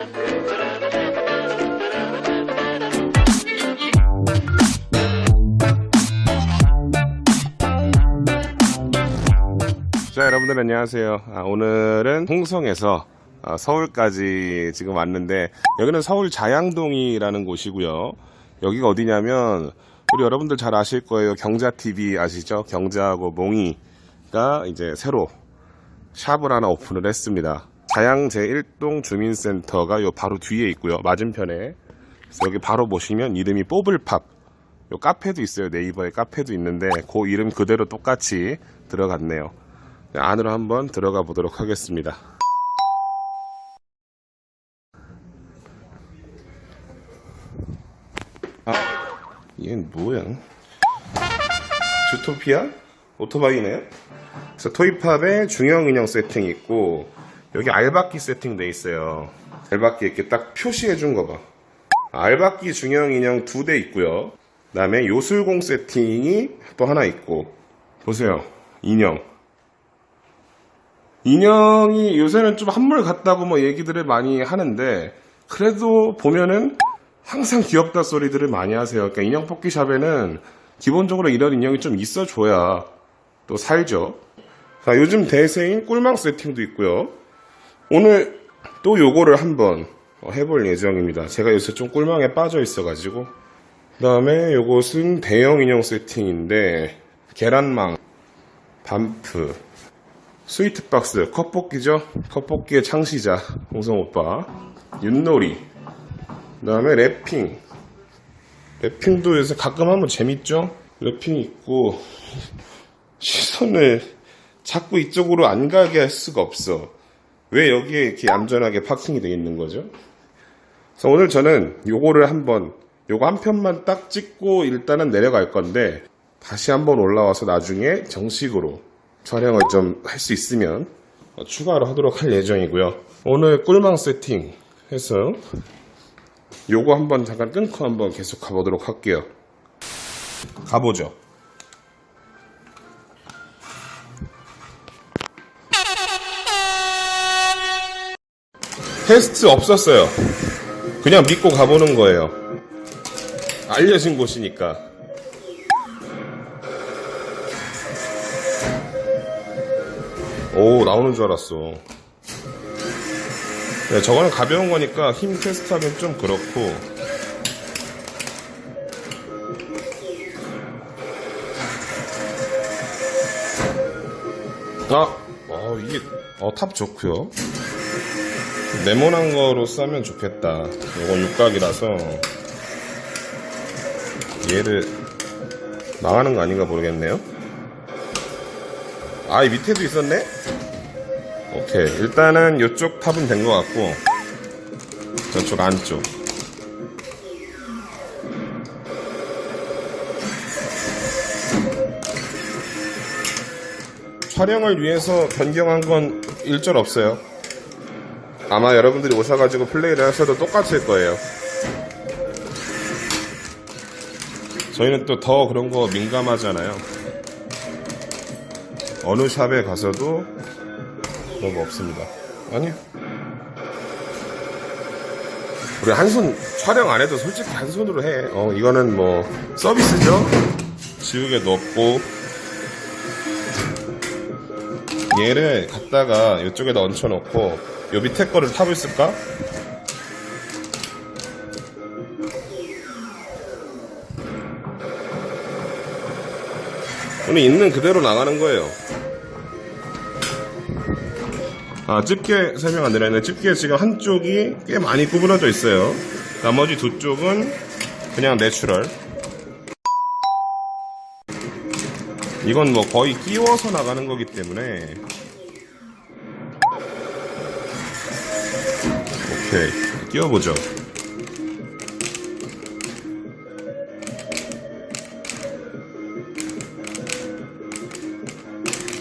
자 여러분들 안녕하세요. 아, 오늘은 홍성에서 아, 서울까지 지금 왔는데 여기는 서울 자양동이라는 곳이고요. 여기가 어디냐면 우리 여러분들 잘 아실 거예요. 경자TV 아시죠? 경자하고 몽이가 이제 새로 샵을 하나 오픈을 했습니다 자양 제1동 주민센터가 요 바로 뒤에 있고요 맞은편에 여기 바로 보시면 이름이 뽀블팝 요 카페도 있어요 네이버에 카페도 있는데 그 이름 그대로 똑같이 들어갔네요 네, 안으로 한번 들어가 보도록 하겠습니다. 아, 얘는 뭐야? 주토피아? 오토바이네요? 그래서 토이팝에 중형 인형 세팅 있고 여기 알바끼 세팅 돼 있어요. 알바끼 이렇게 딱 표시해 준 거 봐. 알바끼 중형 인형 두 대 있고요. 그 다음에 요술공 세팅이 또 하나 있고 보세요. 인형. 인형이 요새는 좀 한물 같다고 뭐 얘기들을 많이 하는데 그래도 보면은 항상 귀엽다 소리들을 많이 하세요. 그러니까 인형 뽑기 샵에는 기본적으로 이런 인형이 좀 있어줘야 또 살죠. 자, 요즘 대세인 꿀망 세팅도 있고요. 오늘 또 요거를 한번 어, 해볼 예정입니다. 제가 요새 좀 꿀망에 빠져 있어가지고. 그 다음에 요것은 대형 인형 세팅인데 계란망, 반프, 스위트박스, 컵볶이죠? 컵볶이의 창시자, 홍성 오빠. 윷놀이. 그 다음에 랩핑. 랩핑도 요새 가끔 하면 재밌죠? 랩핑이 있고, 시선을 자꾸 이쪽으로 안 가게 할 수가 없어. 왜 여기에 이렇게 얌전하게 파킹이 되어 있는 거죠? 그래서 오늘 저는 요거를 한번, 요거 한 편만 딱 찍고 일단은 내려갈 건데, 다시 한번 올라와서 나중에 정식으로 촬영을 좀 할 수 있으면 어, 추가로 하도록 할 예정이고요. 오늘 꿀망 세팅 해서 요거 한번 잠깐 끊고 한번 계속 가보도록 할게요. 가보죠. 테스트 없었어요. 그냥 믿고 가보는 거예요. 알려진 곳이니까. 오 나오는 줄 알았어 네, 저거는 가벼운 거니까 힘 테스트하면 좀 그렇고 아, 어, 이게 어, 탑 좋고요 네모난 거로 싸면 좋겠다 이건 육각이라서 얘를 망하는 거 아닌가 모르겠네요 아, 이 밑에도 있었네? 오케이. 일단은 이쪽 탑은 된 것 같고, 저쪽 안쪽. 촬영을 위해서 변경한 건 일절 없어요. 아마 여러분들이 오셔가지고 플레이를 하셔도 똑같을 거예요. 저희는 또 더 그런 거 민감하잖아요. 어느 샵에 가서도 그런 거 없습니다. 아니요. 우리 한 손 촬영 안 해도 솔직히 한 손으로 해. 어, 이거는 뭐 서비스죠. 지우개도 없고 얘를 갖다가 이쪽에다 얹혀놓고 요 밑에 거를 탑을 쓸까? 오늘 있는 그대로 나가는 거예요. 아, 집게 설명 안 드렸는데 집게 지금 한쪽이 꽤 많이 구부러져 있어요. 나머지 두 쪽은 그냥 내추럴. 이건 뭐 거의 끼워서 나가는 거기 때문에 오케이 끼워보죠.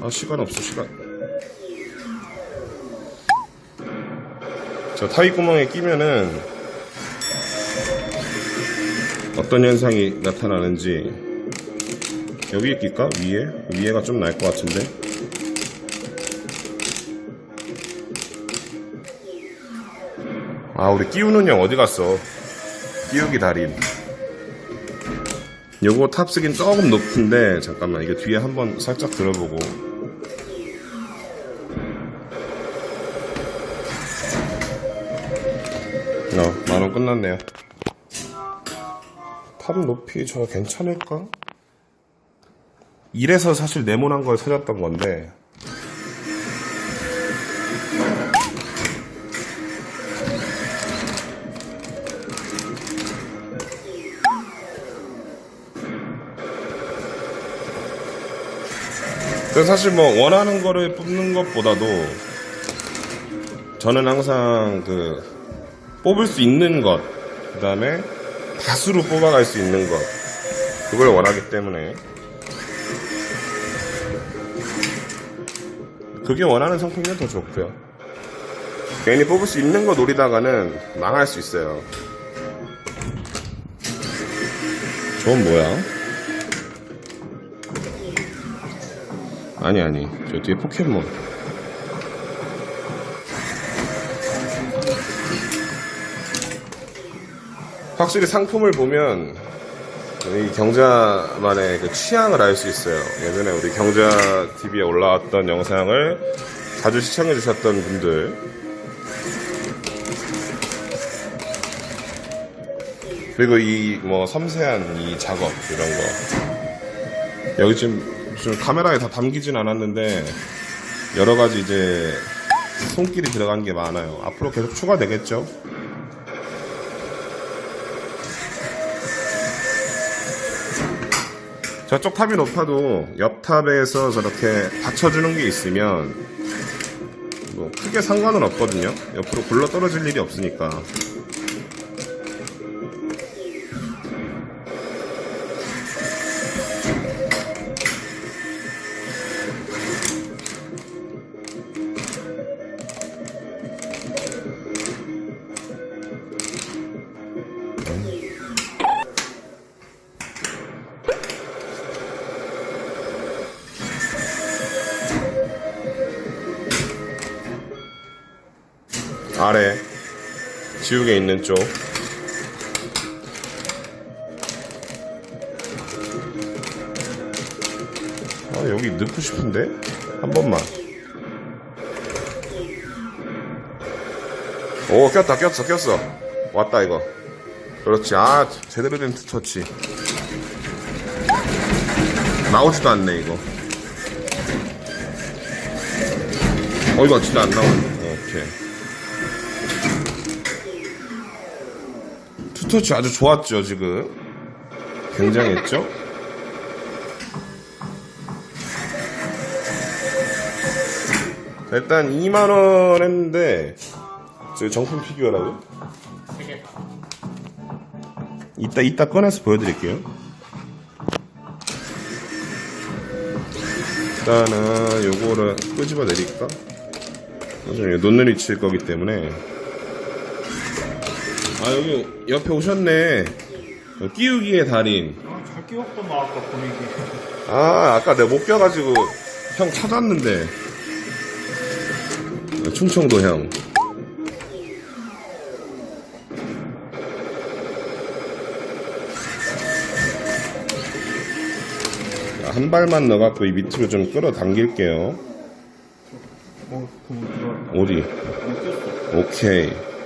아 시간 없어 시간 저 타입 구멍에 끼면은 어떤 현상이 나타나는지 여기에 낄까? 위에? 위에가 좀 나을 것 같은데 아, 우리 끼우는 형 어디 갔어? 끼우기 달인. 요거 탑스긴 조금 높은데, 잠깐만, 이거 뒤에 한번 살짝 들어보고. 어, 만원 끝났네요. 탑 높이 저 괜찮을까? 이래서 사실 네모난 걸 찾았던 건데, 사실 뭐 원하는 거를 뽑는 것보다도 저는 항상 그 뽑을 수 있는 것, 그 다음에 다수로 뽑아갈 수 있는 것, 그걸 원하기 때문에 그게 원하는 상품이면 더 좋고요. 괜히 뽑을 수 있는 거 노리다가는 망할 수 있어요. 저건 뭐야? 아니 아니. 저 뒤에 포켓몬. 확실히 상품을 보면 이 경자만의 그 취향을 알 수 있어요. 예전에 우리 경자 TV에 올라왔던 영상을 자주 시청해 주셨던 분들. 그리고 이 뭐 섬세한 이 작업 이런 거. 여기 지금, 지금 카메라에 다 담기진 않았는데 여러 가지 이제 손길이 들어간 게 많아요. 앞으로 계속 추가되겠죠. 저쪽 탑이 높아도 옆 탑에서 저렇게 받쳐주는 게 있으면 뭐 크게 상관은 없거든요. 옆으로 굴러 떨어질 일이 없으니까. 아래 지우개 있는 쪽. 아, 여기 넣고 싶은데? 한 번만. 오 꼈다 꼈어 꼈어. 왔다 이거. 그렇지. 아 제대로 된 투터치. 나오지도 않네 이거. 어 이거 진짜 안 나오네. 오케이 투터치 아주 좋았죠 지금 굉장했죠 자, 일단 2만원 했는데 저 정품 피규어라고요? 이따 이따 꺼내서 보여드릴게요 일단은 요거를 끄집어 내릴까? 나중에 논눈이 칠 거기 때문에 아 여기 옆에 오셨네 어, 끼우기의 달인 아, 잘 끼웠던 거 아까 분위기. 아 아까 내가 못 껴가지고 형 찾았는데 어, 충청도 형 자, 한 발만 넣어갖고 이 밑으로 좀 끌어당길게요 어, 들어. 어디? 꼈어. 오케이. 오케이.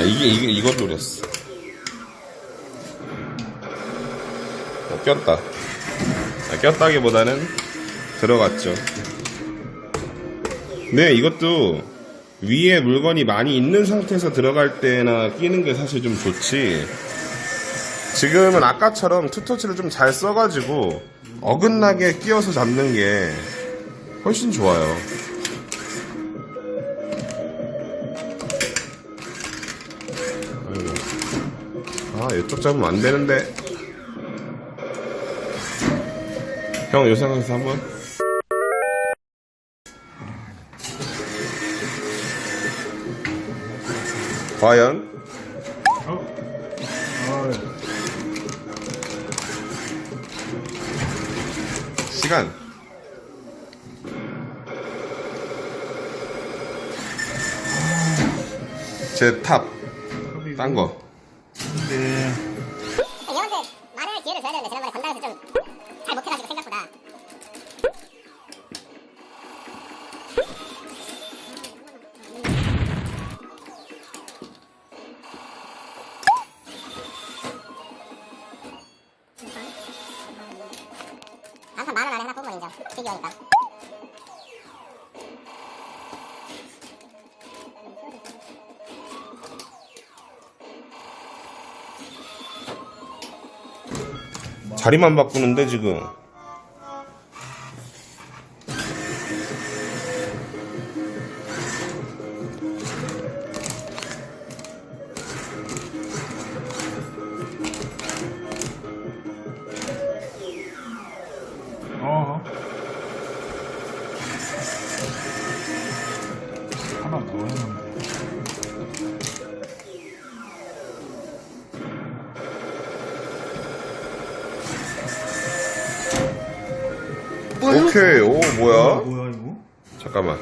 아, 이게, 이게, 이걸 노렸어. 어, 꼈다. 아, 꼈다기보다는 들어갔죠. 네, 이것도 위에 물건이 많이 있는 상태에서 들어갈 때나 끼는 게 사실 좀 좋지. 지금은 아까처럼 투터치를 좀 잘 써가지고 어긋나게 끼워서 잡는 게 훨씬 좋아요. 이쪽 잡으면 안 되는데. 형, 요 상황에서 한 번. 과연? 어? 아, 시간. 제 탑. 딴 거. 인정 피규어니까 자리만 바꾸는데 지금. 하나 더 해놨네. 오케이, 오, 뭐야? 뭐야 이거? 잠깐만.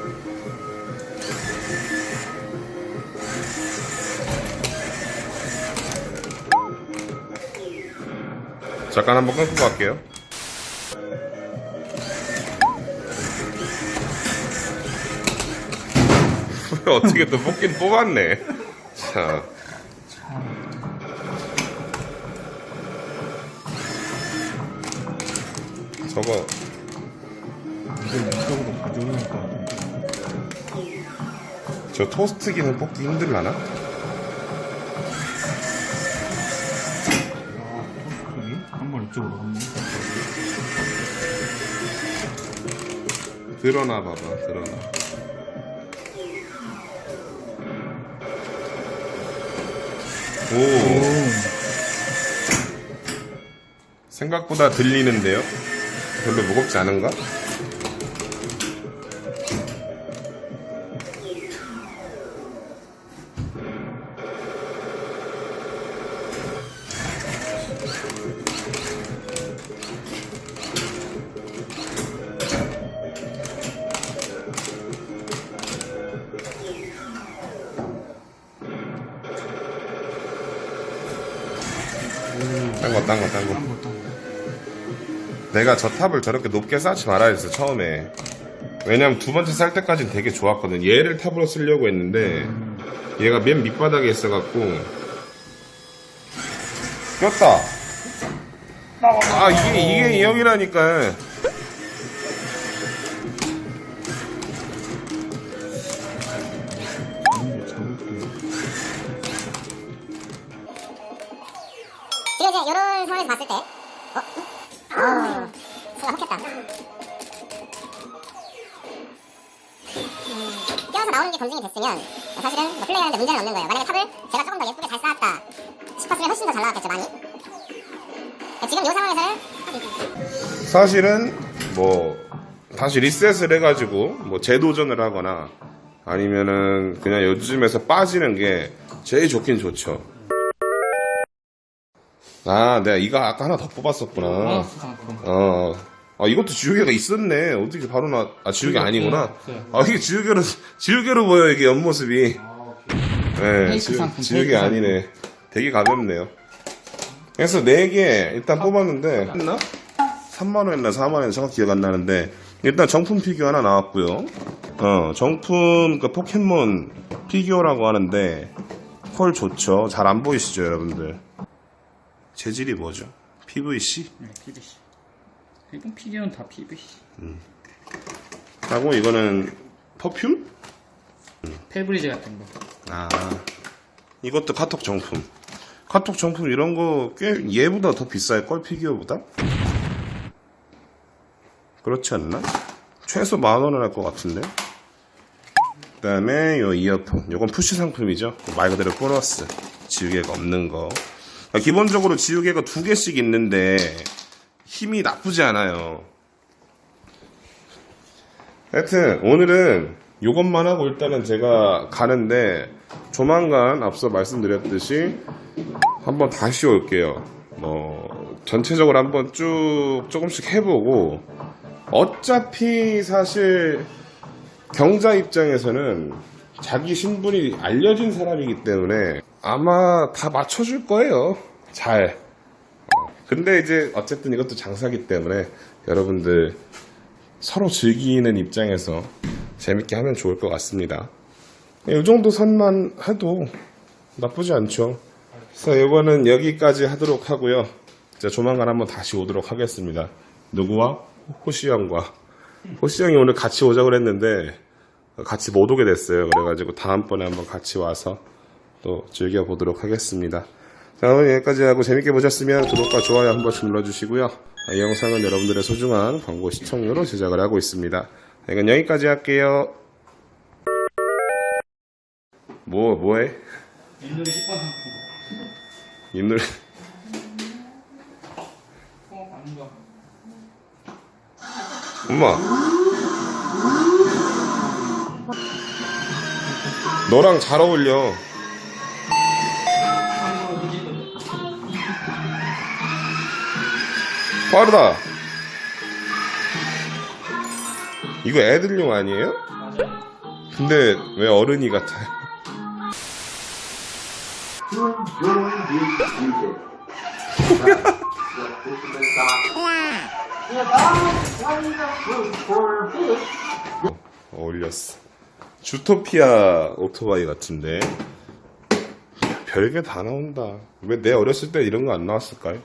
잠깐 한번 끊고 갈게요. 어떻게 또 뽑긴 뽑았네. 자, 저거 이걸 왼쪽으로 가져오니까 저 토스트기는 뽑기 힘들라나? 아, 토스크기 한번 이쪽으로 갔네. 드러나 봐봐, 드러나. 생각보다 들리는데요? 별로 무겁지 않은가? 딴 거, 딴 거, 딴 거. 내가 저 탑을 저렇게 높게 쌓지 말아야 했어 처음에. 왜냐면 두 번째 쌀 때까지는 되게 좋았거든. 얘를 탑으로 쓰려고 했는데 얘가 맨 밑바닥에 있어갖고 꼈다. 아 이게 이게 이형이라니까 지금 이제 이런 상황에서 봤을 때 어? 어? 순간 혹했다 음, 뛰어서 나오는 게 검증이 됐으면 사실은 뭐 플레이하는데 문제는 없는 거예요 만약에 탑을 제가 조금 더 예쁘게 잘 쌓았다 싶었으면 훨씬 더 잘 나왔겠죠 많이 지금 이 상황에서는 사실은 뭐 다시 리셋을 해가지고 뭐 재도전을 하거나 아니면은 그냥 요즘에서 빠지는 게 제일 좋긴 좋죠 아 내가 이거 아까 하나 더 뽑았었구나 어. 아, 이것도 지우개가 있었네. 어떻게 바로 나, 아, 지우개 아니구나. 아, 이게 지우개로, 지우개로 보여, 이게 옆모습이. 네, 페이크 지, 상품, 지우개 페이크 아니네. 되게 가볍네요. 그래서 4개 일단 뽑았는데, 했나? 3만원 했나 4만원 정확히 기억 안 나는데, 일단 정품 피규어 하나 나왔고요 어, 정품 그 포켓몬 피규어라고 하는데, 퀄 좋죠. 잘 안 보이시죠, 여러분들? 재질이 뭐죠? PVC? 네, PVC. 일본 피규어는 다 PVC. 하고 이거는 퍼퓸? 페브리즈 같은 거. 아 이것도 카톡 정품 카톡 정품 이런 거 꽤 얘보다 더 비쌀 걸 피규어보다 그렇지 않나? 최소 만 원은 할 것 같은데 그 다음에 요 이어폰 요건 푸시 상품이죠 말 그대로 보너스 지우개가 없는 거 아, 기본적으로 지우개가 두 개씩 있는데 힘이 나쁘지 않아요 하여튼 오늘은 요것만 하고 일단은 제가 가는데 조만간 앞서 말씀드렸듯이 한번 다시 올게요. 뭐 전체적으로 한번 쭉 조금씩 해보고 어차피 사실 경자 입장에서는 자기 신분이 알려진 사람이기 때문에 아마 다 맞춰줄 거예요. 잘. 어, 근데 이제 어쨌든 이것도 장사기 때문에 여러분들 서로 즐기는 입장에서 재밌게 하면 좋을 것 같습니다. 이 정도 선만 해도 나쁘지 않죠. 그래서 이거는 여기까지 하도록 하고요. 이제 조만간 한번 다시 오도록 하겠습니다. 누구와? 호시 형과. 호시 형이 오늘 같이 오자고 했는데 같이 못 오게 됐어요. 그래가지고 다음번에 한번 같이 와서 또 즐겨보도록 하겠습니다. 자, 오늘 여기까지 하고 재밌게 보셨으면 구독과 좋아요 한 번씩 눌러주시고요. 이 영상은 여러분들의 소중한 광고 시청료로 제작을 하고 있습니다. 이건 여기까지 할게요. 뭐, 뭐해? 윷놀이 10번 상품. 윷놀이. 어, 아닌가. 엄마. 너랑 잘 어울려. 빠르다. 이거 애들용 아니에요? 근데 왜 어른이 같아요? 어울렸어. 주토피아 오토바이 같은데. 별게 다 나온다. 왜 내 어렸을 때 이런 거 안 나왔을까요?